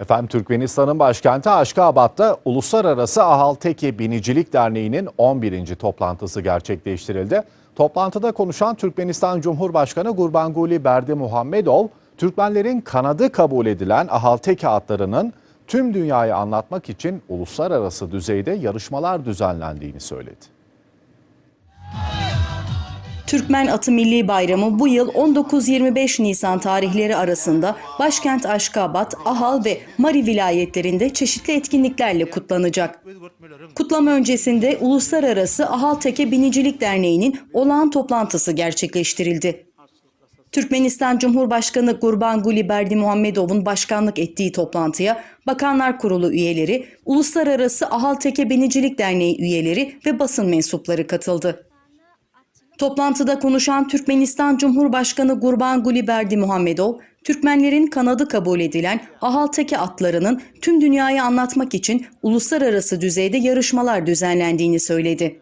Efendim Türkmenistan'ın başkenti Aşkabat'ta Uluslararası Ahalteki Binicilik Derneği'nin 11. toplantısı gerçekleştirildi. Toplantıda konuşan Türkmenistan Cumhurbaşkanı Gurbanguly Berdimuhamedov, Türkmenlerin kanadı kabul edilen Ahalteki atlarının tüm dünyayı anlatmak için uluslararası düzeyde yarışmalar düzenlendiğini söyledi. Türkmen Atı Milli Bayramı bu yıl 19-25 Nisan tarihleri arasında başkent Aşkabat, Ahal ve Mari vilayetlerinde çeşitli etkinliklerle kutlanacak. Kutlama öncesinde Uluslararası Ahal Teke Binicilik Derneği'nin olağan toplantısı gerçekleştirildi. Türkmenistan Cumhurbaşkanı Gurbanguly Berdimuhamedov'un başkanlık ettiği toplantıya Bakanlar Kurulu üyeleri, Uluslararası Ahal Teke Binicilik Derneği üyeleri ve basın mensupları katıldı. Toplantıda konuşan Türkmenistan Cumhurbaşkanı Gurbanguly Berdimuhamedov, Türkmenlerin kanadı kabul edilen Ahalteki atlarının tüm dünyayı anlatmak için uluslararası düzeyde yarışmalar düzenlendiğini söyledi.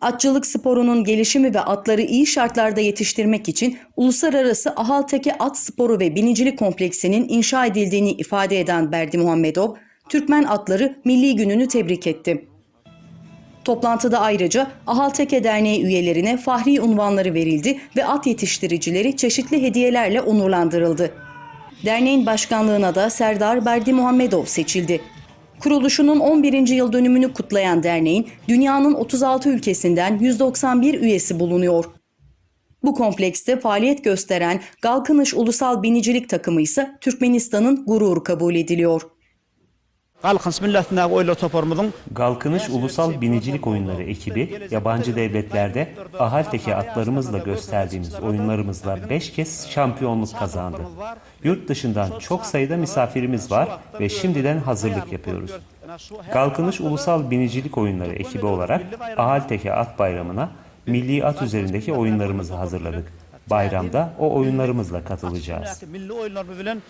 Atçılık sporunun gelişimi ve atları iyi şartlarda yetiştirmek için Uluslararası Ahalteki At Sporu ve Binicilik Kompleksinin inşa edildiğini ifade eden Berdimuhamedov, Türkmen atları Milli Günü'nü tebrik etti. Toplantıda ayrıca Ahalteke Derneği üyelerine fahri unvanları verildi ve at yetiştiricileri çeşitli hediyelerle onurlandırıldı. Derneğin başkanlığına da Serdar Berdi Muhammedov seçildi. Kuruluşunun 11. yıl dönümünü kutlayan derneğin dünyanın 36 ülkesinden 191 üyesi bulunuyor. Bu komplekste faaliyet gösteren Galkınış Ulusal Binicilik Takımı ise Türkmenistan'ın gururu kabul ediliyor. Oyla toparmudun Galkınış Ulusal Binicilik Oyunları ekibi yabancı devletlerde Ahalteki atlarımızla gösterdiğimiz oyunlarımızla 5 kez şampiyonluk kazandı. Yurt dışından çok sayıda misafirimiz var ve şimdiden hazırlık yapıyoruz. Galkınış Ulusal Binicilik Oyunları ekibi olarak Ahalteki At Bayramı'na milli at üzerindeki oyunlarımızı hazırladık. Bayramda o oyunlarımızla katılacağız. milli oyunlarımız bilen